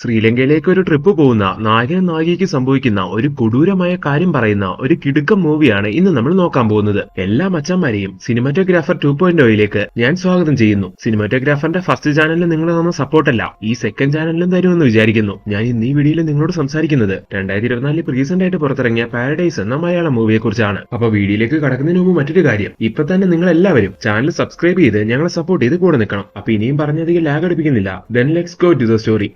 ശ്രീലങ്കയിലേക്ക് ഒരു ട്രിപ്പ് പോകുന്ന നായകനും നായികയ്ക്ക് സംഭവിക്കുന്ന ഒരു കൊടൂരമായ കാര്യം പറയുന്ന ഒരു കിടുക്കം മൂവിയാണ് ഇന്ന് നമ്മൾ നോക്കാൻ പോകുന്നത്. എല്ലാ മച്ചന്മാരെയും സിനിമാറ്റോഗ്രാഫർ ടു പോയിന്റ് ഓയിലേക്ക് ഞാൻ സ്വാഗതം ചെയ്യുന്നു. സിനിമാറ്റോഗ്രാഫറിന്റെ ഫസ്റ്റ് ചാനലിൽ നിങ്ങൾ തന്ന സപ്പോർട്ടല്ല ഈ സെക്കൻഡ് ചാനലിലും തരുമെന്ന് വിചാരിക്കുന്നു. ഞാൻ ഇന്ന് ഈ വീഡിയോയിൽ നിങ്ങളോട് സംസാരിക്കുന്നത് രണ്ടായിരത്തി ഇരുപത്തിനാലിൽ റീസെന്റ് ആയിട്ട് പുറത്തിറങ്ങിയ പാരഡൈസ് എന്ന മലയാള മൂവിയെ കുറിച്ചാണ് അപ്പൊ വീഡിയോയിലേക്ക് കടക്കുന്നതിന് മുമ്പ് മറ്റൊരു കാര്യം ഇപ്പൊ തന്നെ നിങ്ങൾ എല്ലാവരും ചാനൽ സബ്സ്ക്രൈബ് ചെയ്ത് ഞങ്ങളെ സപ്പോർട്ട് ചെയ്ത് കൂടെ നിൽക്കണം. അപ്പൊ ഇനിയും പറഞ്ഞധികം lag അടിപ്പിക്കുന്നില്ല then let's go to the story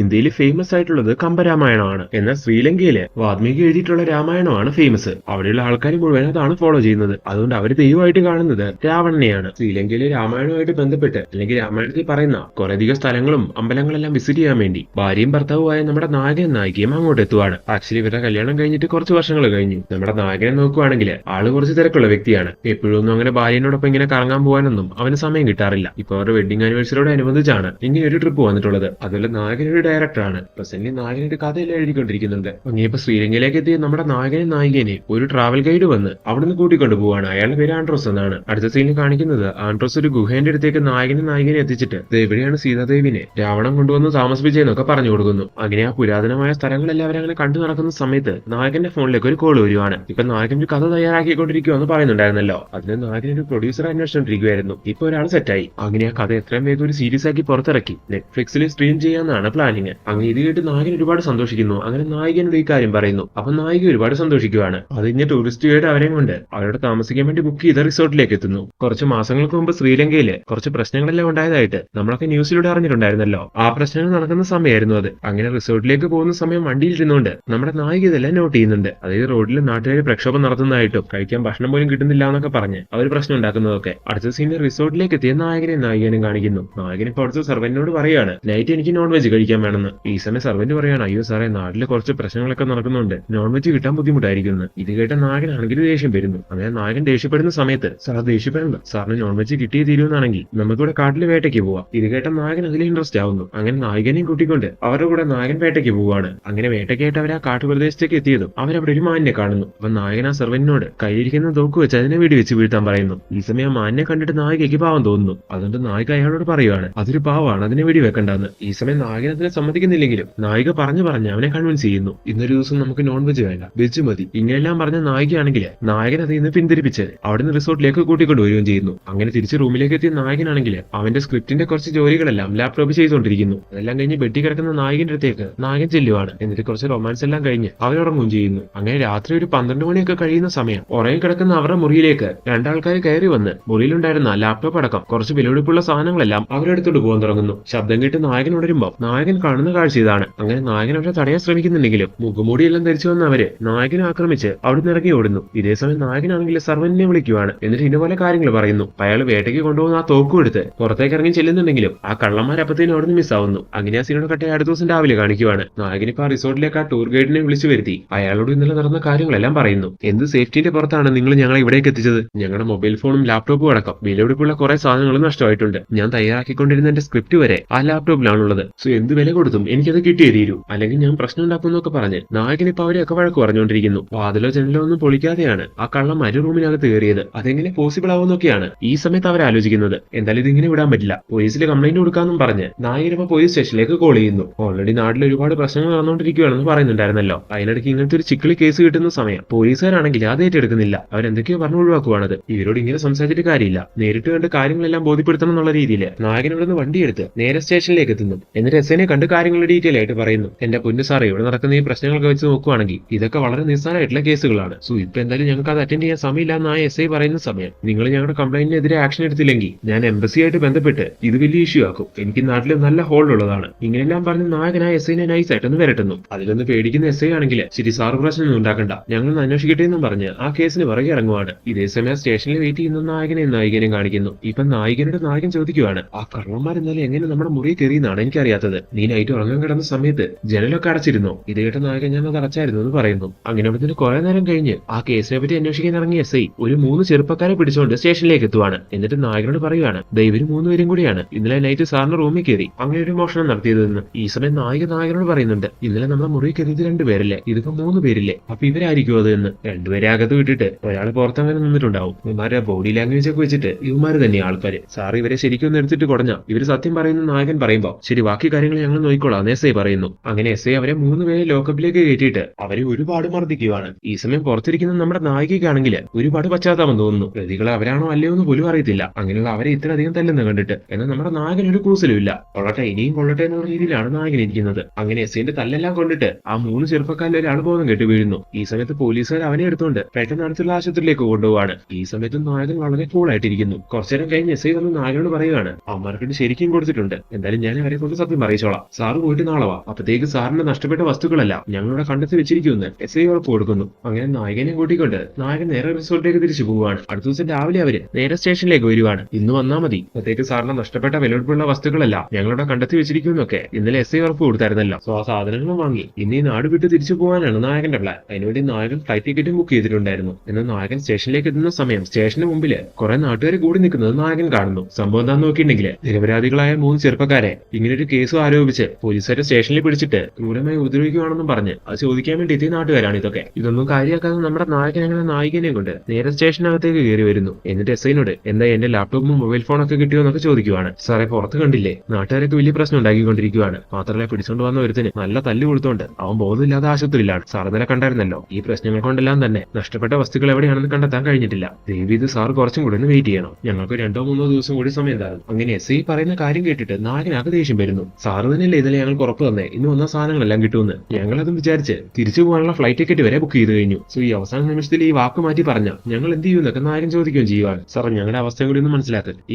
ഇന്ത്യയിൽ ഫേമസ് ആയിട്ടുള്ളത് കമ്പരാമായണമാണ്. എന്നാൽ ശ്രീലങ്കയിൽ വാത്മീകി എഴുതിയിട്ടുള്ള രാമായണമാണ് ഫേമസ് അവിടെയുള്ള ആൾക്കാർ മുഴുവൻ അതാണ് ഫോളോ ചെയ്യുന്നത്. അതുകൊണ്ട് അവർ ദൈവമായിട്ട് കാണുന്നത് രാവണനെയാണ്. ശ്രീലങ്കയിലെ രാമായണവുമായിട്ട് ബന്ധപ്പെട്ട് അല്ലെങ്കിൽ രാമായണത്തിൽ പറയുന്ന കുറേയധികം സ്ഥലങ്ങളും അമ്പലങ്ങളെല്ലാം വിസിറ്റ് ചെയ്യാൻ വേണ്ടി ഭാര്യയും ഭർത്താവുമായ നമ്മുടെ നായകൻ നായികയും അങ്ങോട്ട് എത്തുവാണ്. ആക്ച്വലി ഇവരുടെ കല്യാണം കഴിഞ്ഞിട്ട് കുറച്ച് വർഷങ്ങൾ കഴിഞ്ഞു. നമ്മുടെ നായകനെ നോക്കുവാണെങ്കിൽ ആൾ കുറച്ച് തിരക്കുള്ള വ്യക്തിയാണ്. എപ്പോഴും ഒന്നും അങ്ങനെ ഭാര്യനോടൊപ്പം ഇങ്ങനെ കറങ്ങാൻ പോകാനൊന്നും അവന് സമയം കിട്ടാറില്ല. ഇപ്പൊ അവരുടെ വെഡിങ് ആനിവേഴ്സറിയോട് അനുബന്ധിച്ചാണ് ഇങ്ങനെ ഒരു ട്രിപ്പ് വന്നിട്ടുള്ളത്. അതുപോലെ നായകൻ ഒരു ഡയറക്ടറാണ് പ്രസന്റ്ലി നായകനൊരു കഥയെല്ലാം എഴുതിക്കൊണ്ടിരിക്കുന്നുണ്ട്. ഇനിയിപ്പോ ശ്രീലങ്കയിലേക്ക് എത്തിയ നമ്മുടെ നായകനും നായികനെ ഒരു ട്രാവൽ ഗൈഡ് വന്ന് അവിടുന്ന് കൂട്ടിക്കൊണ്ടു പോവാണ്. അയാളുടെ പേര് ആൻഡ്രോസ് എന്നാണ്. അടുത്ത സീനിൽ കാണിക്കുന്നത് ആൻഡ്രോസ് ഒരു ഗുഹേന്റെ അടുത്തേക്ക് നായകനും നായികനെ എത്തിച്ചിട്ട് "ദേ എവിടെയാണ് സീതാദേവിനെ. രാവണം കൊണ്ടുവന്ന് താമസിപ്പിച്ചതെന്നൊക്കെ പറഞ്ഞു കൊടുക്കുന്നു. അങ്ങനെ ആ പുരാതനമായ സ്ഥലങ്ങളെല്ലാം അവരങ്ങനെ കണ്ടു നടക്കുന്ന സമയത്ത് നായകന്റെ ഫോണിലേക്ക് ഒരു കോൾ വരുവാണ്. ഇപ്പൊ നായകൻ ഒരു കഥ തയ്യാറാക്കിക്കൊണ്ടിരിക്കുവെന്ന് പറയുന്നുണ്ടായിരുന്നല്ലോ. അതിന് നായകൻ ഒരു പ്രൊഡ്യൂസർ അന്വേഷിച്ചോണ്ടിരിക്കുവായിരുന്നു. ഇപ്പൊ ഒരാൾ സെറ്റായി അങ്ങനെ ആ കഥ എത്രയും വേഗം ഒരു സീരീസ് ആക്കി പുറത്തിറക്കി. നെറ്റ്ഫ്ലിക്സിൽ സ്ട്രീം ചെയ്യാന്നാണ് പ്ലാനിങ് അങ്ങനെ ഇത് കേട്ട് നായകൻ ഒരുപാട് സന്തോഷിക്കുന്നു. അങ്ങനെ നായികനോട് ഈ കാര്യം പറയുന്നു. അപ്പൊ നായിക ഒരുപാട് സന്തോഷിക്കുവാണ്. അത് കഴിഞ്ഞ ടൂറിസ്റ്റ് ഗൈഡ് അവരെയും കൊണ്ട്. അവരോട് താമസിക്കാൻ വേണ്ടി ബുക്ക് ചെയ്ത റിസോർട്ടിലേക്ക് എത്തുന്നു. കുറച്ച് മാസങ്ങൾക്ക് മുമ്പ് ശ്രീലങ്കയിൽ കുറച്ച് പ്രശ്നങ്ങളെല്ലാം ഉണ്ടായതായിട്ട് നമ്മളൊക്കെ ന്യൂസിലൂടെ അറിഞ്ഞിട്ടുണ്ടായിരുന്നല്ലോ. ആ പ്രശ്നങ്ങൾ നടക്കുന്ന സമയമായിരുന്നു അത്. അങ്ങനെ റിസോർട്ടിലേക്ക് പോകുന്ന സമയം വണ്ടിയിൽ ഇരുന്നുകൊണ്ട് നമ്മുടെ നായിക ഇതെല്ലാം നോട്ട് ചെയ്യുന്നുണ്ട്. അതായത് റോഡിൽ നാട്ടുകാർ പ്രക്ഷോഭം നടത്തുന്നതായിട്ടും കഴിക്കാൻ ഭക്ഷണം പോലും കിട്ടുന്നില്ല എന്നൊക്കെ പറഞ്ഞ് അവർ പ്രശ്നം ഉണ്ടാക്കുന്നതൊക്കെ. അടുത്ത സീനിൽ റിസോർട്ടിലേക്ക് എത്തിയ നായകനെ നായികനും കാണിക്കുന്നു. നായകൻ ഇപ്പൊ അടുത്ത സെർവന്റിനോട് പറയാണ് നൈറ്റ് എനിക്ക് നോൺ വെജ് കഴിക്കാൻ വേണമെന്ന്. ഈ സമയം സർവന്റ് പറയാണ് അയ്യോ സാറേ നാട്ടിൽ കുറച്ച് പ്രശ്നങ്ങളൊക്കെ നടക്കുന്നുണ്ട്. നോൺ വെജ് കിട്ടാൻ ബുദ്ധിമുട്ടായിരിക്കുന്നു. ഇത് കേട്ട നായകനാണെങ്കിൽ ദേഷ്യം വരുന്നു. അങ്ങനെ നായകൻ ദേഷ്യപ്പെടുന്ന സമയത്ത് സാർ ദേഷ്യപ്പെടണ്ട. സാറിന് നോൺ വെജ് കിട്ടിയേ തീരുമെന്നാണെങ്കിൽ നമുക്കിവിടെ കാട്ടിൽ വേട്ടയ്ക്ക് പോവാം. ഇത് കേട്ട നായകൻ അതിൽ ഇൻട്രസ്റ്റ് ആവുന്നു. അങ്ങനെ നായകനെയും കൂട്ടിക്കൊണ്ട് അവരുടെ കൂടെ നായകൻ വേട്ടയ്ക്ക് പോവാണ്. അങ്ങനെ വേട്ടയ്ക്കായിട്ട് അവർ ആ കാട്ടുപ്രദേശത്തേക്ക് എത്തിയതും അവരവിടെ ഒരു മാനിനെ കാണുന്നു. അപ്പൊ നായകൻ ആ സർവന്റിനോട് കയ്യിരിക്കുന്ന തോക്ക് വെച്ച് അതിനെ വീട് വെച്ച് വീഴ്ത്താൻ പറയുന്നു. ഈ സമയം ആ മാനിനെ കണ്ടിട്ട് നായികയ്ക്ക് പാവം തോന്നുന്നു. അതുകൊണ്ട് നായിക അയാളോട് പറയുവാണ് അതൊരു പാവാണ് അതിനെ വെടി വെക്കണ്ടെന്ന് ഈ സമയം നായകൻ അതിനെ സമ്മതിക്കുന്നില്ലെങ്കിലും നായിക പറഞ്ഞു പറഞ്ഞ് അവനെ കൺവിൻസ് ചെയ്യുന്നു. ഇന്നൊരു ദിവസം നമുക്ക് നോൺ വെജ് വേണ്ട. വെജ് മതി. ഇങ്ങനെല്ലാം പറഞ്ഞ നായികയാണെങ്കിൽ നായകൻ അതിൽ നിന്ന് പിന്തിരിപ്പിച്ച് അവിടുന്ന് റിസോർട്ടിലേക്ക് കൂട്ടിക്കൊണ്ടുവരികയും ചെയ്യുന്നു. അങ്ങനെ തിരിച്ച് റൂമിലേക്ക് എത്തിയ നായകനാണെങ്കിൽ അവന്റെ സ്ക്രിപ്റ്റിന്റെ കുറച്ച് ജോലികളെല്ലാം ലാപ്ടോപ്പ് ചെയ്തുകൊണ്ടിരിക്കുന്നു. അതെല്ലാം കഴിഞ്ഞ് ബെഡി കിടക്കുന്ന നായകന്റെ അടുത്തേക്ക് നായകൻ ചെല്ലുവാണ്. എന്നിട്ട് കുറച്ച് റൊമാൻസ് എല്ലാം കഴിഞ്ഞ് അവരുറങ്ങുകയും ചെയ്യുന്നു. അങ്ങനെ രാത്രി ഒരു പന്ത്രണ്ട് മണിയൊക്കെ കഴിയുന്ന സമയം ഉറങ്ങി കിടക്കുന്ന അവരുടെ മുറിയിലേക്ക് രണ്ടാൾക്കാർ കയറി വന്ന് മുറിയിലുണ്ടായിരുന്ന ലാപ്ടോപ്പ് അടക്കം കുറച്ച് വിലപിടിപ്പുള്ള സാധനങ്ങളെല്ലാം അവരെടുത്തോട്ട് പോകാൻ തുടങ്ങുന്നു. ശബ്ദം കേട്ട് നായകൻ ഉണരുമ്പോൾ നായകൻ കാണുന്ന കാഴ്ച ഇതാണ്. അങ്ങനെ നായകൻ അവരെ തടയാൻ ശ്രമിക്കുന്നുണ്ടെങ്കിലും മുഖമൂടിയെല്ലാം ധരിച്ചു വന്ന അവർ നായകനെ ആക്രമിച്ച് അവിടുന്ന് ഇറങ്ങി ഓടുന്നു. ഇതേ സമയം നായകനാണെങ്കിൽ സർവന്റിനെ വിളിക്കുവാണ്. എന്നിട്ട് ഇതുപോലെ കാര്യങ്ങൾ പറയുന്നു. അയാൾ വേട്ടയ്ക്ക് കൊണ്ടുപോകുന്ന ആ തോക്കും എടുത്ത് പുറത്തേക്ക് ഇറങ്ങി ചെല്ലുന്നുണ്ടെങ്കിലും ആ കള്ളന്മാർ അപ്പത്തേനും അവിടുന്ന് മിസ്സാവുന്നു അങ്ങനെ ആ സീനോട് കട്ടെ അടുത്ത ദിവസം രാവിലെ കാണിക്കുവാണ്. നായകൻ ഇപ്പൊ ആ റിസോർട്ടിലേക്ക് ആ ടൂർ ഗൈഡിനെ വിളിച്ചു വരുത്തി. അയാളോട് ഇന്നലെ നടന്ന കാര്യങ്ങളെല്ലാം പറയുന്നു. എന്ത് സേഫ്റ്റിന്റെ പുറത്താണ് നിങ്ങൾ ഞങ്ങളെ ഇവിടേക്ക് എത്തിച്ചത്? ഞങ്ങളുടെ മൊബൈൽ ഫോണും ലാപ്ടോപ്പും അടക്കം വിലപിടിപ്പുള്ള കുറെ സാധനങ്ങളും നഷ്ടമായിട്ടുണ്ട്. ഞാൻ തയ്യാറാക്കിക്കൊണ്ടിരുന്ന എന്റെ സ്ക്രിപ്റ്റ് വരെ ആ ലാപ്ടോപ്പിലാണുള്ളത് സോ എന്ത് വില കൊടുത്തും എനിക്കത് കിട്ടിയേ തീരൂ അല്ലെങ്കിൽ ഞാൻ പ്രശ്നം ഉണ്ടാക്കുമെന്നൊക്കെ പറഞ്ഞ് നായകനിപ്പോ അവരെയൊക്കെ വഴക്ക് പറഞ്ഞുകൊണ്ടിരിക്കുന്നു. വാതിലോ ജനലോ ഒന്നും പൊളിക്കാതെയാണ് ആ കള്ളം മരു റൂമിനകത്ത് കയറിയത്. അതെങ്ങനെ പോസിബിൾ ആവുമെന്നൊക്കെയാണ് ഈ സമയത്ത് അവർ ആലോചിക്കുന്നത്. എന്തായാലും ഇതിങ്ങനെ വിടാൻ പറ്റില്ല. പോലീസിൽ കംപ്ലൈന്റ് കൊടുക്കാമെന്നും പറഞ്ഞ് നായകനിപ്പോ പോലീസ് സ്റ്റേഷനിലേക്ക് കോൾ ചെയ്യുന്നു. ഓൾറെഡി നാട്ടിൽ ഒരുപാട് പ്രശ്നങ്ങൾ നടന്നുകൊണ്ടിരിക്കുകയാണെന്ന് പറയുന്നുണ്ടായിരുന്നല്ലോ. അതിനിടയ്ക്ക് ഇങ്ങനത്തെ ഒരു ചിക്കിളി കേസ് കിട്ടുന്ന സമയം. പോലീസുകാരാണെങ്കിൽ അത് ഏറ്റെടുക്കുന്നില്ല അവരെന്തൊക്കെയോ പറഞ്ഞു ഒഴിവാക്കുവാണത്. ഇവരോട് ഇങ്ങനെ സംസാരിച്ചിട്ട് കാര്യമില്ല. നേരിട്ട് കണ്ട് കാര്യങ്ങളെല്ലാം ബോധ്യപ്പെടുത്തണം എന്നുള്ള രീതിയിൽ നായകൻ ഇവിടുന്ന് വണ്ടിയെടുത്ത് നേരെ സ്റ്റേഷനിലേക്ക് എത്തുന്നു. എന്നിട്ട് എസ് എനെ കണ്ട് കാര്യങ്ങൾ ഡീറ്റെയിൽ ആയിട്ട് പറയുന്നു. എന്റെ പൊന്നു സാറേ ഇവിടെ നടക്കുന്ന ഈ പ്രശ്നങ്ങളൊക്കെ വെച്ച് നോക്കുവാണെങ്കിൽ ഇതൊക്കെ വളരെ നിസ്സാരമായിട്ടുള്ള കേസുകളാണ്. സോ ഇപ്പൊ എന്തായാലും ഞങ്ങൾക്ക് അത് അറ്റൻഡ് ചെയ്യാൻ സമയമില്ല എന്ന് ആ എസ് ഐ പറയുന്ന സമയം. നിങ്ങൾ ഞങ്ങളുടെ കംപ്ലൈന്റിനെതിരെ ആക്ഷൻ എടുത്തില്ലെങ്കിൽ ഞാൻ എംബസി ആയിട്ട് ബന്ധപ്പെട്ട് ഇത് വലിയ ഇഷ്യൂ ആക്കും. എനിക്ക് നാട്ടിൽ നല്ല ഹോൾഡ് ഉള്ളതാണ്. ഇങ്ങനെയെല്ലാം പറഞ്ഞ് നായകനായ എസ് ഐനെ നൈസ് ആയിട്ടൊന്ന് വരട്ടുന്നു. അതിലൊന്ന് പേടിക്കുന്ന എസ് ഐ ആണെങ്കിൽ ശരി സാറ് പ്രശ്നം ഉണ്ടാക്കണ്ട. ഞങ്ങൾ അന്വേഷിക്കട്ടെ എന്നും പറഞ്ഞ് ആ കേസിന് പുറകെ ഇറങ്ങുവാണ്. ഇതേ സമയം സ്റ്റേഷനിൽ വെയിറ്റ് ചെയ്യുന്ന നായകനെ നായികനെയും കാണിക്കുന്നു. ഇപ്പൊ നായികനോട് നായകൻ ചോദിക്കുവാണ് ആ കള്ളന്മാർ എന്നാലും എങ്ങനെ നമ്മുടെ മുറി കയറിയെന്നാണ് എനിക്കറിയാത്തത്. നൈറ്റ് ഉറങ്ങാൻ കിടന്ന സമയത്ത് ജനലൊക്കെ അടച്ചിരുന്നു. ഇത് കേട്ട നായകൻ ഞാൻ അത് അടച്ചായിരുന്നു എന്ന് പറയുന്നു. അങ്ങനെ അവിടുത്തെ കുറെ നേരം കഴിഞ്ഞ് ആ കേസിനെ പറ്റി അന്വേഷിക്കാൻ ഇറങ്ങിയ എസ് ഐ ഒരു മൂന്ന് ചെറുപ്പക്കാരെ പിടിച്ചുകൊണ്ട് സ്റ്റേഷനിലേക്ക് എത്തുവാണ്. എന്നിട്ട് നായകനോട് പറയുവാണ് മൂന്ന് മൂന്നുപേരും കൂടിയാണ്. ഇന്നലെ നൈറ്റ് സാറിന് റൂമിൽ കയറി. അങ്ങനെ ഒരു മോഷണം നടത്തിയതെന്ന് ഈ സമയം നായിക നായകനോട് പറയുന്നുണ്ട് ഇന്നലെ നമ്മളെ മുറി കയറിയത് രണ്ടുപേരല്ലേ ഇതിപ്പോ മൂന്ന് പേരില്ലേ? അപ്പൊ ഇവരായിരിക്കും അത് എന്ന്? രണ്ടുപേരെ അകത്ത് വിട്ടിട്ട് ഒരാൾ പുറത്തങ്ങനെ നിന്നിട്ടുണ്ടാവും. ഇവന്മാരെ ബോഡി ലാംഗ്വേജ് ഒക്കെ വെച്ചിട്ട് ഇവന്മാര് തന്നെ ആൾക്കാര്. സാർ ഇവരെ ശരിക്കും ഒന്ന് എടുത്തിട്ട് കുടഞ്ഞ. ഇവർ സത്യം പറയുന്ന നായകൻ പറയുമ്പോ ശരി ബാക്കി കാര്യങ്ങൾ ഞങ്ങൾ നോക്കിക്കോളാം. എസ് ഐ പറയുന്നു. അങ്ങനെ എസ് ഐ അവരെ മൂന്ന് പേരെ ലോക്കപ്പിലേക്ക് കയറ്റിയിട്ട് അവരെ ഒരുപാട് മർദ്ദിക്കുകയാണ് ഈ സമയം പുറത്തിരിക്കുന്ന നമ്മുടെ നായികയ്ക്കാണെങ്കിൽ ഒരുപാട് പശ്ചാത്താപം തോന്നുന്നു. പ്രതികൾ അവരാണോ അല്ലയോ എന്ന് പോലും അറിയത്തില്ല. അങ്ങനെയുള്ള അവരെ ഇത്രയധികം തല്ലെന്ന് കണ്ടിട്ട് എന്നാൽ നമ്മുടെ നായകൻ ഒരു കൂസലും ഇല്ല. കൊള്ളട്ടെ ഇനിയും കൊള്ളട്ടെ എന്നുള്ള രീതിയിലാണ് നായകൻ ഇരിക്കുന്നത്. അങ്ങനെ എസ് ഐന്റെ തല്ലെല്ലാം കൊണ്ടിട്ട് ആ മൂന്ന് ചെറുപ്പക്കാരിൽ ഒരാൾ ബോധം കെട്ടി വീഴുന്നു. ഈ സമയത്ത് പോലീസുകാർ അവനെ എടുത്തുകൊണ്ട് പെട്ടെന്ന് അടുത്തുള്ള ആശുപത്രിയിലേക്ക് കൊണ്ടുപോവാണ്. ഈ സമയത്ത് നായകൻ വളരെ കൂളായിട്ടിരിക്കുന്നു കുറച്ചു കുറച്ചേരം കഴിഞ്ഞ് എസ് ഐ വന്ന് നായകനോട് പറയുകയാണ് അമ്മർക്കിട്ട് ശരിക്കും കൊടുത്തിട്ടുണ്ട്. എന്തായാലും ഞാൻ അവരെ കൊണ്ട് സത്യം പറയിച്ചോളാം. സാറ് പോയിട്ട് നാളെ വാ. അപ്പത്തേക്ക് സാറിന് നഷ്ടപ്പെട്ട വസ്തുക്കളല്ല ഞങ്ങളുടെ കണ്ടെത്തി വെച്ചിരിക്കുമെന്ന് എസ് ഐ ഉറപ്പ് കൊടുക്കുന്നു. അങ്ങനെ നായകനെ കൂട്ടിക്കൊണ്ട് നായകൻ നേരെ റിസോർട്ടിലേക്ക് തിരിച്ചു പോവുകയാണ്. അടുത്ത ദിവസം രാവിലെ അവർ നേരെ സ്റ്റേഷനിലേക്ക് വരുവാണ്. ഇന്ന് വന്നാ മതി. അപ്പത്തേക്ക് സാറിന് നഷ്ടപ്പെട്ട വിലപിടിപ്പുള്ള വസ്തുക്കളല്ല ഞങ്ങളുടെ കണ്ടെത്തി വെച്ചിരിക്കുമെന്നൊക്കെ ഇന്നലെ എസ് ഐ ഉറപ്പ് കൊടുത്തായിരുന്നല്ലോ. സോ ആ സാധനങ്ങളും വാങ്ങി. ഇനി നാട് വിട്ട് തിരിച്ചു പോകാനാണ് നായകന്റെ പ്ലാൻ അതിനുവേണ്ടി നായകൻ ഫ്ലൈറ്റ് ടിക്കറ്റും ബുക്ക് ചെയ്തിട്ടുണ്ടായിരുന്നു. എന്നാൽ നായകൻ സ്റ്റേഷനിലേക്ക് എത്തുന്ന സമയം സ്റ്റേഷന് മുമ്പിൽ കുറെ നാട്ടുകാർ കൂടി നിൽക്കുന്നത് നായകൻ കാണുന്നു. സംഭവം എന്താന്ന് നോക്കിയിട്ടുണ്ടെങ്കിൽ നിരപരാധികളായ മൂന്ന് ചെറുപ്പക്കാരെ ഇങ്ങനെ ഒരു കേസും ആരോപിച്ച് പോലീസുകാരെ സ്റ്റേഷനിൽ പിടിച്ചിട്ട് ക്രൂരമായി ഉപദ്രവിക്കുകയാണെന്നും പറഞ്ഞ് അത് ചോദിക്കാൻ വേണ്ടി എത്തിയ നാട്ടുകാരാണ് ഇതൊക്കെ. ഇതൊന്നും കാര്യമാക്കാതെ നമ്മുടെ നായകൻ നായികനെ കൊണ്ട് നേരെ സ്റ്റേഷനകത്തേക്ക് കയറി വരുന്നു. എന്നിട്ട് എസ് ഐനോട് എന്താ എന്റെ ലാപ്ടോപ്പും മൊബൈൽ ഫോണൊക്കെ കിട്ടിയോ എന്നൊക്കെ ചോദിക്കുവാണ്. സാറേ പുറത്ത് കണ്ടില്ലേ? നാട്ടുകാരൊക്കെ വലിയ പ്രശ്നം ഉണ്ടാക്കിക്കൊണ്ടിരിക്കുവാണ്. മാത്രമല്ല പിടിച്ചുകൊണ്ട് വന്ന ഒരുത്തിന് നല്ല തല്ല് കൊടുത്തോണ്ട് അവൻ ബോധമില്ലാതെ ആശുപത്രിയിലാണ്. സാർ ഇന്നലെ കണ്ടായിരുന്നല്ലോ? ഈ പ്രശ്നങ്ങൾ കൊണ്ടെല്ലാം തന്നെ നഷ്ടപ്പെട്ട വസ്തുക്കൾ എവിടെയാണെന്ന് കണ്ടെത്താൻ കഴിഞ്ഞിട്ടില്ല. ദേവി ഇത് സാർ കുറച്ചും കൂടി ഒന്ന് വെയിറ്റ് ചെയ്യണം. ഞങ്ങൾക്ക് രണ്ടോ മൂന്നോ ദിവസം കൂടി സമയം അങ്ങനെ എസ് ഐ പറയുന്ന കാര്യം കേട്ടിട്ട് നായകനാകെ ദേഷ്യം വരുന്നു. സാറ് തന്നെയല്ലേ ഇന്നലെ ഞങ്ങൾക്ക് ഉറപ്പ് തന്നെ ഇന്ന് വന്ന സാധനങ്ങളെല്ലാം കിട്ടുമെന്ന്. ഞങ്ങളതും വിചാരിച്ച് തിരിച്ചു പോകാനുള്ള ഫ്ലൈറ്റ് ടിക്കറ്റ് വരെ ബുക്ക് ചെയ്ത് കഴിഞ്ഞു. സോ ഈ അവസാന നിമിഷത്തിൽ ഈ വാക്ക് മാറ്റി പറഞ്ഞ ഞങ്ങൾ എന്ത് ചെയ്യുമെന്നൊക്കെ നായകൻ ചോദിക്കുകയും ചെയ്യുവാണ്. സാർ ഞങ്ങളുടെ അവസ്ഥ കൂടി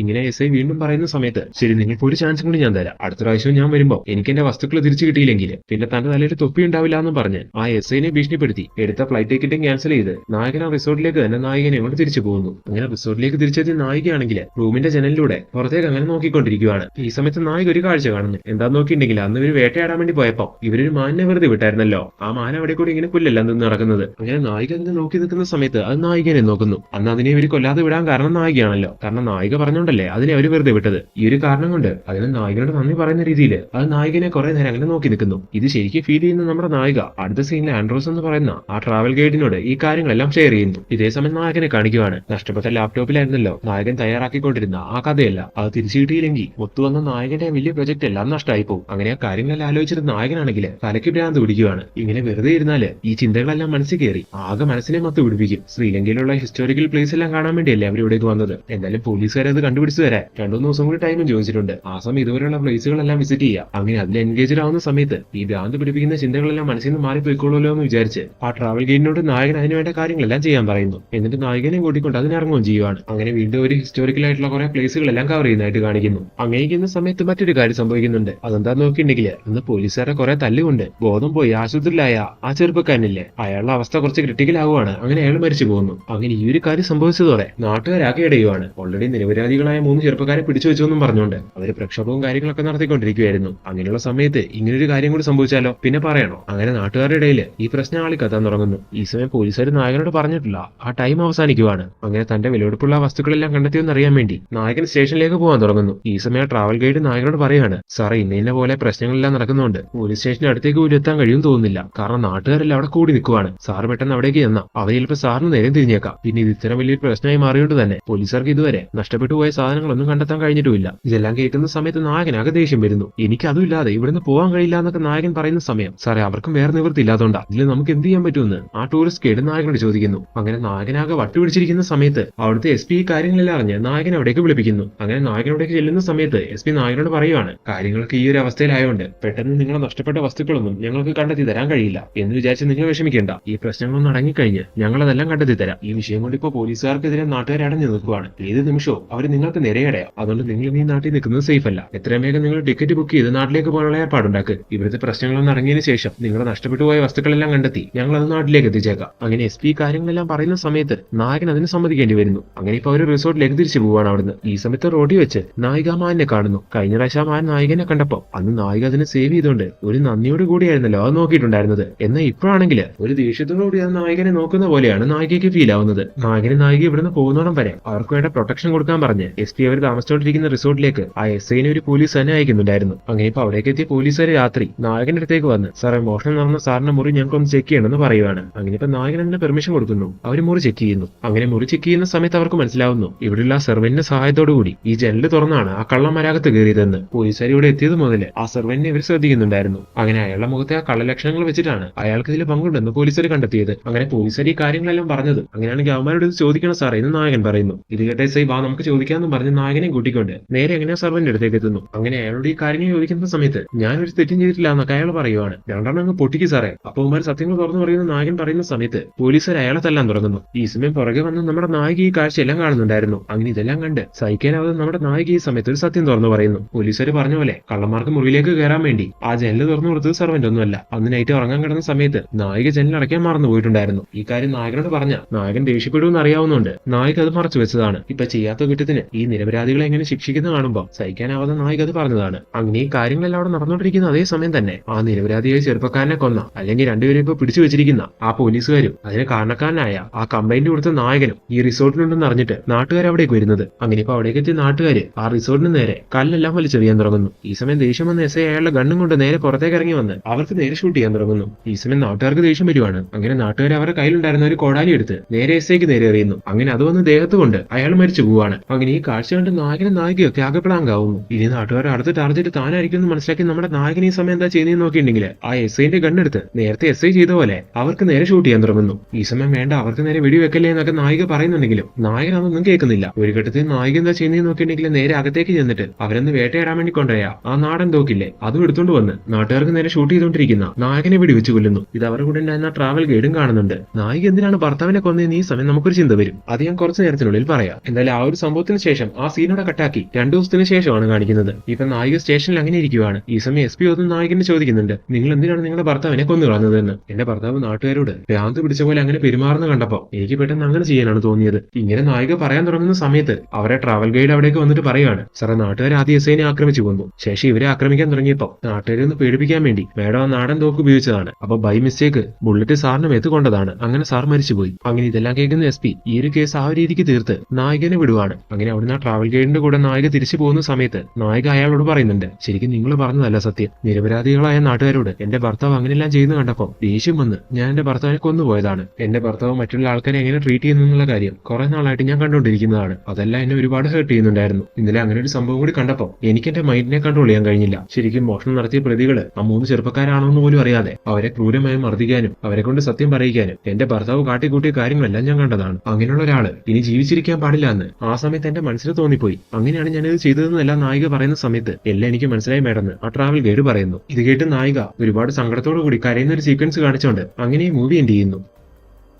ഇങ്ങനെ എസ് ഐ വീണ്ടും പറയുന്ന സമയത്ത് ശരി നിങ്ങൾക്ക് ഒരു ചാൻസ് കൂടി ഞാൻ തരാം. അടുത്ത പ്രാവശ്യം ഞാൻ വരുമ്പോൾ എനിക്ക് എന്റെ വസ്തുക്കൾ തിരിച്ചു കിട്ടിയില്ലെങ്കിൽ പിന്നെ തന്റെ തലയിൽ തൊപ്പി ഉണ്ടാവില്ല എന്ന് പറഞ്ഞ് ആ എസ് ഐനെ ഭീഷണിപ്പെടുത്തി. എടുത്ത ഫ്ലൈറ്റ് ടിക്കറ്റും ക്യാൻസൽ ചെയ്ത് നായകൻ ആ റിസോർട്ടിലേക്ക് തന്നെ നായകനെ കൊണ്ട് തിരിച്ചു പോകുന്നു. അങ്ങനെ റിസോർട്ടിലേക്ക് തിരിച്ചെത്തിയ നായികയാണെങ്കിൽ റൂമിന്റെ ജനലിലൂടെ പുറത്തേക്ക് അങ്ങനെ നോക്കിക്കൊണ്ടിരിക്കുകയാണ് ഈ സമയത്ത് നായിക ഒരു കാഴ്ച കാണുന്നു. എന്താ നോക്കിയിട്ടുണ്ടെങ്കിൽ അന്ന് ഇവർ വേട്ടയാടാൻ വേണ്ടി പോയപ്പോ ഇവരൊരു മാനിനെ വെറുതെ വിട്ടായിരുന്നല്ലോ. ആ മാന അവിടെ കൂടി ഇങ്ങനെ പുല്ലല്ല നിന്ന് നടക്കുന്നത്. അങ്ങനെ നായിക അതിനെ നോക്കി നിൽക്കുന്ന സമയത്ത് അത് നായികനെ നോക്കുന്നു. അന്ന് അതിനെ ഇവർ കൊല്ലാതെ വിടാൻ കാരണം നായികയാണല്ലോ. കാരണം നായിക പറഞ്ഞോണ്ടല്ലേ അതിനെ അവർ വെറുതെ വിട്ടത്. ഈ ഒരു കാരണം കൊണ്ട് അതിന് നായികനോട് നന്ദി പറയുന്ന രീതിയിൽ അത് നായികനെ കുറെ നേരം അങ്ങനെ നോക്കി നിൽക്കുന്നു. ഇത് ശരിക്കും ഫീൽ ചെയ്യുന്ന നമ്മുടെ നായിക അടുത്ത സീനിലെ ആൻഡ്രോസ് എന്ന് പറയുന്ന ആ ട്രാവൽ ഗൈഡിനോട് ഈ കാര്യങ്ങളെല്ലാം ഷെയർ ചെയ്യുന്നു. ഇതേ സമയം നായകനെ കാണിക്കുവാണ്. നഷ്ടപ്പെട്ട ലാപ്ടോപ്പിലായിരുന്നല്ലോ നായകൻ തയ്യാറാക്കിക്കൊണ്ടിരുന്ന ആ കഥയല്ല. അത് തിരിച്ചു കിട്ടിയില്ലെങ്കിൽ ഒത്തുവന്ന നായകന്റെ വലിയ പ്രൊജക്ട് എല്ലാം നഷ്ടമായി പോകും അങ്ങനെ ആ കാര്യങ്ങളെല്ലാം ആലോചിച്ചിട്ട് നായകനാണെങ്കിൽ തലയ്ക്ക് ഭ്രാന്ത് പിടിക്കുകയാണ്. ഇങ്ങനെ വെറുതെ ഇരുന്നാൽ ഈ ചിന്തകളെല്ലാം മനസ്സിൽ കയറി ആകെ മനസ്സിനെ മത്ത് പിടിപ്പിക്കും ശ്രീലങ്കയിലുള്ള ഹിസ്റ്റോറിക്കൽ പ്ലേസ് എല്ലാം കാണാൻ വേണ്ടിയല്ലേ അവർ ഇവിടേക്ക് വന്നത്? എന്തായാലും പോലീസുകാരെ അത് കണ്ടുപിടിച്ചു തരാൻ രണ്ടു ദിവസം കൂടി ടൈമും ചോദിച്ചിട്ടുണ്ട്. ആ സമയം ഇതുവരെയുള്ള പ്ലേസുകളെല്ലാം വിസിറ്റ് ചെയ്യുക. അങ്ങനെ അതിൽ എൻഗേജഡ് ആവുന്ന സമയത്ത് ഈ ഭ്രാന്ത് പിടിപ്പിക്കുന്ന ചിന്തകളെല്ലാം മനസ്സിൽ നിന്ന് മാറി മാറിപ്പോയിക്കോളൂല്ലോ എന്ന് വിചാരിച്ച് ആ ട്രാവൽ ഗൈഡിനോട് നായകൻ അതിന് വേണ്ട കാര്യങ്ങളെല്ലാം ചെയ്യാൻ പറയുന്നു. എന്നിട്ട് നായകനെ കൂട്ടിക്കൊണ്ട് അതിനിറങ്ങുകയും ചെയ്യുവാണ്. അങ്ങനെ വീണ്ടും ഒരു ഹിസ്റ്റോറിക്കൽ ആയിട്ടുള്ള കുറെ പ്ലേസുകളെല്ലാം കവർ ചെയ്യുന്നതായിട്ട് കാണിക്കുന്നു. അങ്ങനെ സമയത്ത് മറ്റൊരു കാര്യം സംഭവിക്കുന്നുണ്ട്. അതെന്താ നോക്കിയിട്ടുണ്ടെങ്കിൽ അന്ന് പോലീസുകാരെ കുറെ തല്ലുകൊണ്ട് ബോധം പോയി. ആശുപത്രിയിലായ ആ ചെറുപ്പക്കാരനില്ലേ? അയാളുടെ അവസ്ഥ കുറച്ച് ക്രിട്ടിക്കൽ ആവുകയാണ് അങ്ങനെ അയാൾ മരിച്ചു പോകുന്നു. അങ്ങനെ ഈ ഒരു കാര്യം സംഭവിച്ചതോടെ നാട്ടുകാരാകെ ഇടയുവാണ്. ഓൾറെഡി നിരപരാധികളായ മൂന്ന് ചെറുപ്പക്കാരെ പിടിച്ചു വെച്ചെന്നും പറഞ്ഞുകൊണ്ട് അവർ പ്രക്ഷോഭവും കാര്യങ്ങളൊക്കെ നടത്തിക്കൊണ്ടിരിക്കുകയായിരുന്നു. അങ്ങനെയുള്ള സമയത്ത് ഇങ്ങനൊരു കാര്യം കൂടി സംഭവിച്ചാലോ? പിന്നെ പറയണോ? അങ്ങനെ നാട്ടുകാരുടെ ഇടയിൽ ഈ പ്രശ്നം ആളി കത്താൻ തുടങ്ങുന്നു. ഈ സമയം പോലീസുകാർ നായകനോട് പറഞ്ഞിട്ടില്ല. ആ ടൈം അവസാനിക്കുവാണ്. അങ്ങനെ തന്റെ വിലവെടുപ്പുള്ള വസ്തുക്കളെല്ലാം കണ്ടെത്തിയെന്ന് അറിയാൻ വേണ്ടി നായകൻ സ്റ്റേഷനിലേക്ക് പോകാൻ തുടങ്ങുന്നു. ഈ സമയം ട്രാവൽ ഗൈഡ് നായകനോട് പറയാണ് സാറേ ഇന്ന പോലെ പ്രശ്നങ്ങളെല്ലാം നടക്കുന്നുണ്ട്. പോലീസ് സ്റ്റേഷന് അടുത്തേക്ക് പോലും എത്താൻ കഴിയും തോന്നുന്നില്ല. കാരണം നാട്ടുകാരെല്ലാം അവിടെ കൂടി നിൽക്കുവാണ്. സാർ പെട്ടെന്ന് അവിടേക്ക് ചെന്ന. അവർ ചിലപ്പോൾ സാറിന് നേരം തിരിഞ്ഞേക്കാം. പിന്നെ ഇത് ഇത്തരം വലിയൊരു പ്രശ്നമായി മാറിയോണ്ട് തന്നെ പോലീസുകാർക്ക് ഇതുവരെ നഷ്ടപ്പെട്ടു പോയ സാധനങ്ങളൊന്നും കണ്ടെത്താൻ കഴിഞ്ഞിട്ടില്ല ഇതെല്ലാം കേൾക്കുന്ന സമയത്ത് നായകനാകെ ദേഷ്യം വരുന്നു. എനിക്ക് അതുമില്ലാതെ ഇവിടുന്ന് പോകാൻ കഴിയില്ല എന്നൊക്കെ നായകൻ പറയുന്ന സമയം സാറേ അവർക്കും വേറെ നിവൃത്തി ഇല്ലാത്തതുകൊണ്ടാ ഇതിൽ നമുക്ക് എന്ത് ചെയ്യാൻ പറ്റുമെന്ന് ആ ടൂറിസ്റ്റ് ഗൈഡ് നായകനോട് ചോദിക്കുന്നു. അങ്ങനെ നായകനാകെ വട്ടുപിടിച്ചിരിക്കുന്ന സമയത്ത് അവിടുത്തെ എസ് പി കാര്യങ്ങളെല്ലാം അറിഞ്ഞ് നായകൻ അവിടേക്ക് വിളിപ്പിക്കുന്നു. അങ്ങനെ നായകനോടേക്ക് ചെല്ലുന്ന സമയത്ത് എസ് പി നായകനോട് പറയുവാണ് കാര്യങ്ങൾക്ക് ഈ ഒരു അവസ്ഥയിലായതുകൊണ്ട് പെട്ടെന്ന് നിങ്ങളെ നഷ്ടപ്പെട്ട വസ്തുക്കളൊന്നും ഞങ്ങൾക്ക് കണ്ടെത്തി തരാൻ കഴിയില്ല എന്ന് വിചാരിച്ച് നിങ്ങൾ വിഷമിക്കേണ്ട. ഈ പ്രശ്നങ്ങളൊന്നും അടങ്ങിക്കഴിഞ്ഞ് ഞങ്ങളതെല്ലാം കണ്ടെത്തി തരാം. ഈ വിഷയം കൊണ്ട് ഇപ്പോൾ പോലീസുകാർക്കെതിരെ നാട്ടുകാർ അടഞ്ഞു നിൽക്കുകയാണ് ഏത് നിമിഷവും അവർ നിങ്ങൾക്ക് നിരയടയാം. അതുകൊണ്ട് നിങ്ങൾ ഈ നാട്ടിൽ നിൽക്കുന്നത് സേഫ് അല്ല എത്രയും വേഗം നിങ്ങൾ ടിക്കറ്റ് ബുക്ക് ചെയ്ത് നാട്ടിലേക്ക് പോലുള്ള ഏർപ്പാടുണ്ടാക്ക്. ഇവിടുത്തെ പ്രശ്നങ്ങളൊന്നും അടങ്ങിയതിനു ശേഷം നിങ്ങളുടെ നഷ്ടപ്പെട്ടു പോയ വസ്തുക്കളെല്ലാം കണ്ടെത്തി ഞങ്ങൾ അത് നാട്ടിലേക്ക് എത്തിച്ചേക്കാം. അങ്ങനെ എസ് പി കാര്യങ്ങളെല്ലാം പറയുന്ന സമയത്ത് നായകൻ അതിന് സമ്മതിക്കേണ്ടി വരുന്നു. അങ്ങനെ ഇപ്പൊ അവർ റിസോർട്ടിലേക്ക് തിരിച്ചു പോവാണ് അവിടുന്ന്. ഈ സമയത്ത് റോഡിൽ വെച്ച് നായിക മാനിനെ കാണുന്നു. കഴിഞ്ഞ പ്രാവശ്യം ആ നായകനെ കണ്ടപ്പോ അന്ന് നായിക അതിനെ സേവ് ചെയ്തുകൊണ്ട് ഒരു നന്ദിയോട് കൂടിയായിരുന്നല്ലോ അത് നോക്കിയിട്ടുണ്ടായിരുന്നത്. എന്നാൽ ഇപ്പോഴാണെങ്കിൽ ഒരു ദേഷ്യത്തോടുകൂടി ആ നായികനെ നോക്കുന്ന പോലെയാണ് നായികയ്ക്ക് ഫീൽ ആവുന്നത്. നായകന് നായിക ഇവിടുന്ന് പോകുന്നോളം വരെ അവർക്ക് വേണ്ട പ്രൊട്ടക്ഷൻ കൊടുക്കാൻ പറഞ്ഞ് എസ് പി അവർ താമസിച്ചോണ്ടിരിക്കുന്ന റിസോർട്ടിലേക്ക് ആ എസ് ഐനെ ഒരു പോലീസ് തന്നെ അയക്കുന്നുണ്ടായിരുന്നു. അങ്ങനെ ഇപ്പൊ അവിടേക്ക് എത്തിയ പോലീസുകാർ രാത്രി നായകന്റെ അടുത്തേക്ക് വന്ന് സാറേ മോഷണം നടന്ന സാറിന്റെ മുറി ഞങ്ങൾക്ക് ഒന്ന് ചെക്ക് ചെയ്യണമെന്ന് പറയുവാണ്. അങ്ങനെ ഇപ്പൊ നായകൻ അതിന് പെർമിഷൻ കൊടുക്കുന്നു. അവർ മുറി ചെക്ക് ചെയ്യുന്നു. അങ്ങനെ മുറി ചെക്ക് ചെയ്യുന്ന സമയത്ത് അവർക്ക് മനസ്സിലാവുന്നു ഇവിടെയുള്ള സെർവന്റിന്റെ സഹായത്തോടു കൂടി ഈ ജനൽ തുറന്നാണ് ആ കള്ളന്മാരകത്ത് കയറിയതെന്ന്. പോലീസുകാർ ഇവിടെ എത്തിയത് മുതൽ ആ സെർവന്റിനെ ഇവർ ശ്രദ്ധിക്കുന്നുണ്ടായിരുന്നു. അങ്ങനെ അയാളുടെ മുഖത്തെ ആ കള്ളലക്ഷണങ്ങൾ വെച്ചിട്ടാണ് അയാൾക്ക് ഇതിൽ പങ്കുണ്ടെന്ന് പോലീസർ കണ്ടെത്തിയത്. അങ്ങനെ പോലീസർ ഈ കാര്യങ്ങളെല്ലാം പറഞ്ഞത്. അങ്ങനെയാണെങ്കിൽ അവന്മാരോട് ഇത് ചോദിക്കണം സാറേ എന്ന് നായകൻ പറയുന്നു. ഇത് കേട്ട ഐ വാ നമുക്ക് ചോദിക്കാമെന്ന് പറഞ്ഞ് നായകനെ കൂട്ടിക്കൊണ്ട് നേരെ എങ്ങനെ സെർവന്റ് അടുത്തേക്ക് എത്തുന്നു? അങ്ങനെ അയാളോട് ഈ കാര്യങ്ങൾ ചോദിക്കുന്ന സമയത്ത് ഞാനൊരു തെറ്റും ചെയ്തിട്ടില്ല എന്നൊക്കെ അയാൾ പറയുവാണ്. രണ്ടെണ്ണം അങ്ങ് പൊട്ടിക്ക് സാറേ. അപ്പൊ അവന്മാർ സത്യങ്ങൾ തുറന്നു പറയുന്ന നായകൻ പറയുന്ന സമയത്ത് പോലീസർ അയാളെ തല്ലാൻ തുടങ്ങുന്നു. ഈ സമയം പുറകെ വന്ന് നമ്മുടെ നായിക ഈ കാഴ്ച എല്ലാം കാണുന്നുണ്ടായിരുന്നു. അങ്ങനെ ഇതെല്ലാം കണ്ട് സഹിക്കാനാവാതെ നമ്മുടെ നായിക ഈ സമയത്ത് ഒരു സത്യം തുറന്നു പറയുന്നു. പോലീസുകാർ പറഞ്ഞ പോലെ കള്ളന്മാർക്ക് മുറിയിലേക്ക് കയറാൻ വേണ്ടി. ആ ജനൽ തുറന്നു കൊടുത്തത് സെർവന്റ് ഒന്നുമല്ല അന്ന് നൈറ്റ് ഉറങ്ങാൻ കിടന്ന സമയത്ത് നായിക ജനൽ അടയ്ക്കാൻ മറന്നു പോയിട്ടുണ്ടായിരുന്നു. ഈ കാര്യം നായകനോട് പറഞ്ഞ നായകൻ ദേഷ്യപ്പെടുമെന്ന് അറിയാവുന്നതുകൊണ്ട് നായിക അത് മറച്ചു വെച്ചതാണ്. ഇപ്പൊ ചെയ്യാത്ത കുറ്റത്തിന് ഈ നിരപരാധികളെ എങ്ങനെ ശിക്ഷിക്കുന്ന കാണുമ്പോൾ സഹിക്കാനാവാതെ നായിക അത് പറഞ്ഞതാണ്. അങ്ങനെ ഈ കാര്യങ്ങളെല്ലാം അവിടെ നടന്നുകൊണ്ടിരിക്കുന്ന അതേ സമയം തന്നെ ആ നിരപരാധിയായ ചെറുപ്പക്കാരനെ കൊന്ന അല്ലെങ്കിൽ രണ്ടുപേരും ഇപ്പൊ പിടിച്ചു വെച്ചിരിക്കുന്ന ആ പോലീസുകാരും അതിന് കാരണക്കാരനായ ആ കംപ്ലൈന്റ് കൊടുത്ത നായകനും ഈ റിസോർട്ടിലുണ്ടെന്ന് അറിഞ്ഞിട്ട് നാട്ടുകാർ അവിടേക്ക് വരുന്നത്. അങ്ങനെ ഇപ്പൊ അവിടേക്ക് എത്തിയ നാട്ടുകാര് ആ റിസോർട്ടിന് നേരെ കല്ലെല്ലാം വലിച്ചെറിയാൻ തുടങ്ങുന്നു. ഈ സമയം ദേഷ്യം വന്ന എസ് ഐ അയാളുടെ ഗണ്ണും കൊണ്ട് നേരെ പുറത്തേക്ക് ഇറങ്ങി വന്ന് അവർക്ക് നേരെ ഷൂട്ട് ചെയ്യാൻ തുടങ്ങുന്നു. ഈ സമയം നാട്ടുകാർക്ക് ദേഷ്യം വരുവാണ്. അങ്ങനെ നാട്ടുകാർ അവരുടെ കയ്യിലുണ്ടായിരുന്ന ഒരു കോടാലി എടുത്ത് നേരെ എസ് ഐക്ക് നേരെ എറിയുന്നു. അങ്ങനെ അത് വന്ന് ദേഹത്ത് കൊണ്ട് അയാൾ മരിച്ചു പോവാണ്. അങ്ങനെ ഈ കാഴ്ച കണ്ട് നായകനും നായികയൊക്കെ ആകപ്പെടാങ്കാവുന്നു ഇനി നാട്ടുകാർ അടുത്ത ടാർജറ്റ് താനായിരിക്കും എന്ന് മനസ്സിലാക്കി നമ്മുടെ നായകൻ ഈ സമയം എന്താ ചെയ്യുന്നതെന്ന് നോക്കിയിട്ടുണ്ടെങ്കിൽ ആ എസ് ഐന്റെ ഗണ്ണെടുത്ത് നേരത്തെ എസ് ഐ ചെയ്ത പോലെ അവർക്ക് നേരെ ഷൂട്ട് ചെയ്യാൻ തുടങ്ങുന്നു. ഈ സമയം വേണ്ട അവർക്ക് നേരെ വെടിവെക്കല്ലേ എന്നൊക്കെ നായിക പറയുന്നുണ്ടെങ്കിലും നായകൻ അതൊന്നും കേൾക്കുന്നില്ല. ഒരു ഘട്ടത്തിൽ നായിക എന്താ ചെയ്യുന്നതെന്ന് നോക്കിയിട്ടുണ്ടെങ്കിൽ നേരെ അകത്തേക്ക് ചെന്നിട്ട് അവരൊന്ന് വേട്ടയാടാൻ വേണ്ടി കൊണ്ടുപോയാ ആ നാടൻ തോക്കില്ലേ അതും എടുത്തോണ്ട് വന്ന്. നാട്ടുകാർക്ക് നേരെ ഷൂട്ട് ചെയ്തുകൊണ്ടിരിക്കുന്ന നായകനെ വെടിവെച്ച് കൊല്ലുന്നു. ഇത് അവരുടെ കൂടെ ഉണ്ടായിരുന്ന ട്രാവൽ ഗൈഡും കാണുന്നുണ്ട്. നായിക എന്തിനാണ് ഭർത്താവിനെ കൊന്നതെന്ന് ഈ സമയം നമുക്കൊരു ചിന്ത വരും. അത് ഞാൻ കുറച്ച് നേരത്തിനുള്ളിൽ പറയാം. എന്തായാലും ആ ഒരു സംഭവത്തിന് ശേഷം ആ സീനോടെ കട്ടാക്കി. രണ്ടു ദിവസത്തിന് ശേഷമാണ് കാണിക്കുന്നത്. ഇപ്പൊ നായിക സ്റ്റേഷനിൽ അങ്ങനെ ഇരിക്കുവാണ്. ഈ സമയം എസ് പി ഒന്ന് നായകനെ ചോദിക്കുന്നുണ്ട്. നിങ്ങൾ എന്തിനാണ് നിങ്ങളുടെ ഭർത്താവിനെ കൊന്നു കളഞ്ഞതെന്ന്? എന്റെ ഭർത്താവ് നാട്ടുകാരോട് ഭ്രാന്ത് പിടിച്ച പോലെ അങ്ങനെ പെരുമാറുന്ന കണ്ടപ്പോ എനിക്ക് പെട്ടെന്ന് അങ്ങനെ ചെയ്യാനാണ് തോന്നിയത്. ഇങ്ങനെ നായിക പറയാൻ തുടങ്ങുന്ന സമയത്ത് അവരെ ട്രാവൽ ഗൈഡ് അവിടേക്ക് വന്നിട്ട് പറയുകയാണ് സാറേ നാട്ടുകാർ ആദ്യം എസ് ഐനെ ആക്രമിച്ചു കൊന്നു. ശേഷം ഇവരെ ആക്രമിക്കാൻ തുടങ്ങിയപ്പോ നാട്ടുകാരെ ഒന്ന് പേടിപ്പിക്കാൻ വേണ്ടി മേഡം ആ നാടൻ തോക്ക് ഉപയോഗിച്ചതാണ്. അപ്പൊ ബൈ മിസ്റ്റേക്ക് ബുള്ളറ്റ് സാറിന് എത്തുകൊണ്ടതാണ് അങ്ങനെ സാർ മരിച്ചുപോയി. അങ്ങനെ ഇതെല്ലാം കേൾക്കുന്ന എസ് പി ഈ ഒരു കേസ് ആ രീതിക്ക് തീർത്ത് നായകനെ വിടുവാണ്. അങ്ങനെ അവിടുന്ന് ആ ട്രാവൽ ഗൈഡിന്റെ കൂടെ നായിക തിരിച്ചു പോകുന്ന സമയത്ത് നായിക അയാളോട് പറയുന്നുണ്ട് ശരിക്കും നിങ്ങൾ പറഞ്ഞതല്ല സത്യം. നിരപരാധികളായ നാട്ടുകാരോട് എന്റെ ഭർത്താവ് അങ്ങനെയെല്ലാം ചെയ്യുന്ന കണ്ടപ്പോ ദേഷ്യം വന്ന് ഞാൻ എന്റെ ഭർത്താവിനെ കൊന്നുപോയതാണ്. എന്റെ ഭർത്താവ് മറ്റുള്ള ആൾക്കാരെ എങ്ങനെ ട്രീറ്റ് ചെയ്യുന്നു എന്നുള്ള കാര്യം കുറെ നാളായിട്ട് ഞാൻ കണ്ടുകൊണ്ടിരിക്കുന്നതാണ്. അതെല്ലാം എന്നെ ഒരുപാട് ഹേർട്ട് ചെയ്യുന്നുണ്ടായിരുന്നു. ഇന്നലെ അങ്ങനെ ഒരു സംഭവം കൂടി കണ്ടപ്പോ എനിക്ക് എന്റെ മൈൻഡിനെ കൺട്രോൾ ചെയ്യാൻ കഴിഞ്ഞില്ല. ശരിക്കും മോഷണം നടത്തിയ പ്രതികൾ ആ മൂന്ന് ചെറുപ്പക്കാരാണോന്ന് പോലും അറിയാതെ അവരെ ക്രൂരമായി മർദ്ദിക്കാനും അവരെ കൊണ്ട് സത്യം പറയിക്കാനും എന്റെ ഭർത്താവ് കാട്ടിക്കൂട്ടിയ കാര്യങ്ങളെല്ലാം ഞാൻ കണ്ടതാണ്. അങ്ങനെയുള്ള ഒരാൾ ഇനി ജീവിച്ചിരിക്കാൻ പാടില്ല എന്ന് ആ സമയത്ത് എന്റെ മനസ്സിൽ തോന്നിപ്പോയി. അങ്ങനെയാണ് ഞാനിത് ചെയ്തതെന്നെല്ലാം നായിക പറയുന്ന സമയത്ത് എല്ലാം എനിക്ക് മനസ്സിലായി മേടന്ന് ആ ട്രാവൽ ഗൈഡ് പറയുന്നു. ഇത് കേട്ട് നായിക ഒരുപാട് സങ്കടത്തോടു കൂടി കരയുന്ന ഒരു സീക്വൻസ് കാണിച്ചുകൊണ്ട് അങ്ങനെ ഈ മൂവി എൻഡ് ചെയ്യുന്നു.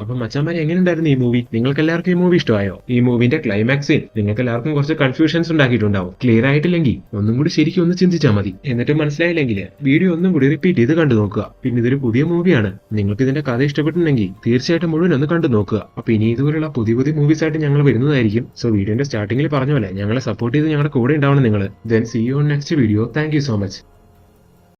അപ്പൊ എങ്ങനെ ഉണ്ടായിരുന്നു ഈ മൂവി നിങ്ങൾക്ക് എല്ലാവർക്കും ഈ മൂവി ഇഷ്ടമായോ? ഈ മൂവിന്റെ ക്ലൈമാക്സിൽ നിങ്ങൾക്ക് എല്ലാവർക്കും കുറച്ച് കൺഫ്യൂഷൻസ് ഉണ്ടാക്കിയിട്ടുണ്ടാവും. ക്ലിയർ ആയിട്ടില്ലെങ്കിൽ ഒന്നും കൂടി ശരിക്കും ഒന്ന് ചിന്തിച്ചാൽ മതി. എന്നിട്ട് മനസ്സിലായില്ലെങ്കിൽ വീഡിയോ ഒന്നും കൂടി റിപ്പീറ്റ് ചെയ്ത് കണ്ടു നോക്കുക. പിന്നെ ഇതൊരു പുതിയ മൂവിയാണ് നിങ്ങൾക്ക് ഇതിന്റെ കഥ ഇഷ്ടപ്പെട്ടിട്ടുണ്ടെങ്കിൽ തീർച്ചയായിട്ടും മുഴുവൻ ഒന്ന് കണ്ടു നോക്കുക. അപ്പൊ ഇനി ഇതുപോലുള്ള പുതിയ പുതിയ മൂവീസ് ആയിട്ട് ഞങ്ങൾ വരുന്നതായിരിക്കും. സോ വീഡിയോന്റെ സ്റ്റാർട്ടിംഗിൽ പറഞ്ഞ പോലെ ഞങ്ങളെ സപ്പോർട്ട് ചെയ്ത് ഞങ്ങളുടെ കൂടെ ഉണ്ടാവണം നിങ്ങൾ then see you next video thank so much